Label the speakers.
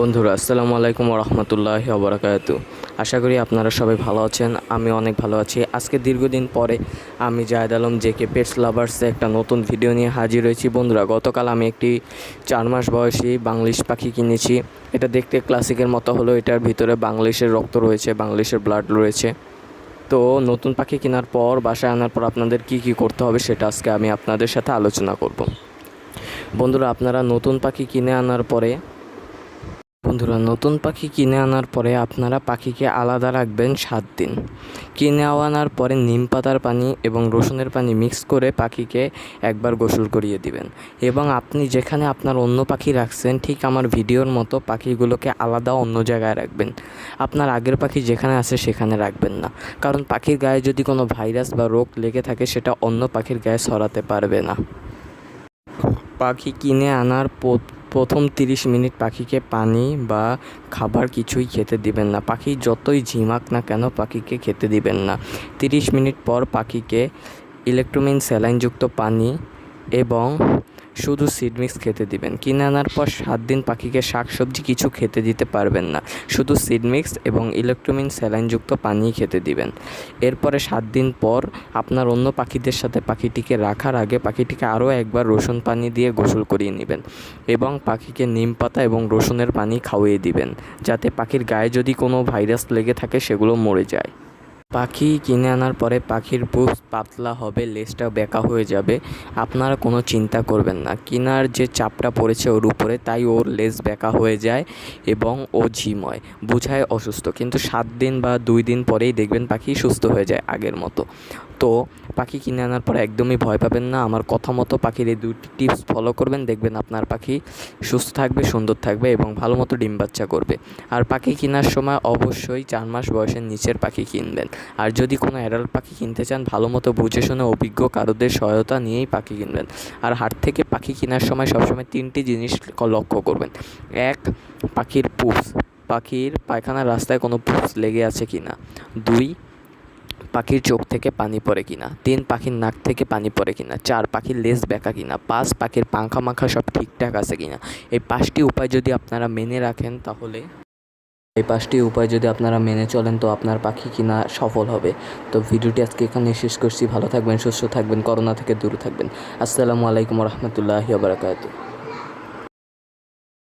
Speaker 1: বন্ধুরা, আসসালামু আলাইকুম রহমতুল্লাহ ওবরাকাতু আশা করি আপনারা সবাই ভালো আছেন, আমি অনেক ভালো আছি। আজকে দীর্ঘদিন পরে আমি জায়দ আলম, জেকে পেটস লাভার্সে একটা নতুন ভিডিও নিয়ে হাজির হয়েছি। বন্ধুরা, গতকাল আমি একটি চার মাস বয়সী বাংলিশ পাখি কিনেছি। এটা দেখতে ক্লাসিকের মতো হলো এটার ভিতরে বাংলিশের রক্ত রয়েছে বাংলিশের ব্লাড রয়েছে। তো নতুন পাখি কেনার পর, বাসায় আনার পর আপনাদের কি কি করতে হবে সেটা আজকে আমি আপনাদের সাথে আলোচনা করব। বন্ধুরা, আপনারা নতুন পাখি কিনে আনার পরে বন্ধুরা, নতুন পাখি কিনে আনার পরে আপনারা পাখিকে আলাদা রাখবেন সাত দিন। কিনে আনার পরে নিম পাতার পানি এবং রসুনের পানি মিক্স করে পাখিকে একবার গোসল করিয়ে দিবেন। এবং আপনি যেখানে আপনার অন্য পাখি রাখছেন, ঠিক আমার ভিডিওর মতো পাখিগুলোকে আলাদা অন্য জায়গায় রাখবেন। আপনার আগের পাখি যেখানে আছে সেখানে রাখবেন না। কারণ পাখির গায়ে যদি কোনো ভাইরাস বা রোগ লেগে থাকে, সেটা অন্য পাখির গায়ে ছড়াতে পারবে না। পাখি কিনে আনার প্রথম তিরিশ মিনিট পাখিকে পানি বা খাবার কিছুই খেতে দিবেন না। পাখি যতই ঝিমাক না কেন পাখিকে খেতে দিবেন না। তিরিশ মিনিট পর পাখিকে ইলেকট্রোমিন স্যালাইনযুক্ত পানি এবং শুধু সিড মিক্স খেতে দিবেন। কিনে আনার পর সাত দিন পাখিকে শাকসবজি কিছু খেতে দিতে পারবেন না। শুধু সিড মিক্স এবং ইলেকট্রোমিন স্যালাইনযুক্ত পানি খেতে দিবেন। এরপরে সাত দিন পর আপনার অন্য পাখিদের সাথে পাখিটিকে রাখার আগে পাখিটিকে আরও একবার রসুন পানি দিয়ে গোসল করিয়ে নেবেন এবং পাখিকে নিম পাতা এবং রসুনের পানি খাওয়িয়ে দিবেন, যাতে পাখির গায়ে যদি কোনো ভাইরাস লেগে থাকে সেগুলো মরে যায়। পাখি কিনে আনার পরে পাখির বুক পাতলা হবে লেজটা বেঁকা হয়ে যাবে। আপনারা কোনো চিন্তা করবেন না। কিনার যে চাপটা পড়েছে ওর উপরে, তাই ওর লেজ বেঁকা হয়ে যায় এবং ও ঝিময়, বুঝায় অসুস্থ। কিন্তু সাত দিন বা দুই দিন পরেই দেখবেন পাখি সুস্থ হয়ে যায় আগের মতো। তো পাখি কিনে আনার পর একদমই ভয় পাবেন না। আমার কথা মতো পাখির এই দুটি টিপস ফলো করবেন, দেখবেন আপনার পাখি সুস্থ থাকবে, সুন্দর থাকবে এবং ভালো মতো ডিম বাচ্চা করবে। আর পাখি কেনার সময় অবশ্যই চার মাস বয়সের নিচের পাখি কিনবেন। আর যদি কোনো অ্যাডাল্ট পাখি কিনতে চান, ভালো মতো বুঝে শুনে অভিজ্ঞ কারোদের সহায়তা নিয়েই পাখি কিনবেন। আর হাট থেকে পাখি কেনার সময় সবসময় তিনটি জিনিস লক্ষ্য করবেন। এক, পাখির পুপস পাখির পায়খানার রাস্তায় কোনো পুপস লেগে আছে কি না দুই, পাখির চোখ থেকে পানি পড়ে কিনা? তিন, পাখির নাক থেকে পানি পড়ে কিনা? চার, পাখির লেজ বেঁকা কিনা? পাঁচ, পাখির পাখা মাখা সব ঠিকঠাক আছে কিনা? এই পাঁচটি উপায় যদি আপনারা মেনে রাখেন, তাহলে এই পাঁচটি উপায় যদি আপনারা মেনে চলেন তো আপনার পাখি কিনা সফল হবে। তো ভিডিওটি আজকে এখানে শেষ করছি। ভালো থাকবেন, সুস্থ থাকবেন, করোনা থেকে দূরে থাকবেন। আসসালামু আলাইকুম রহমতুল্লাহি বারাকাতু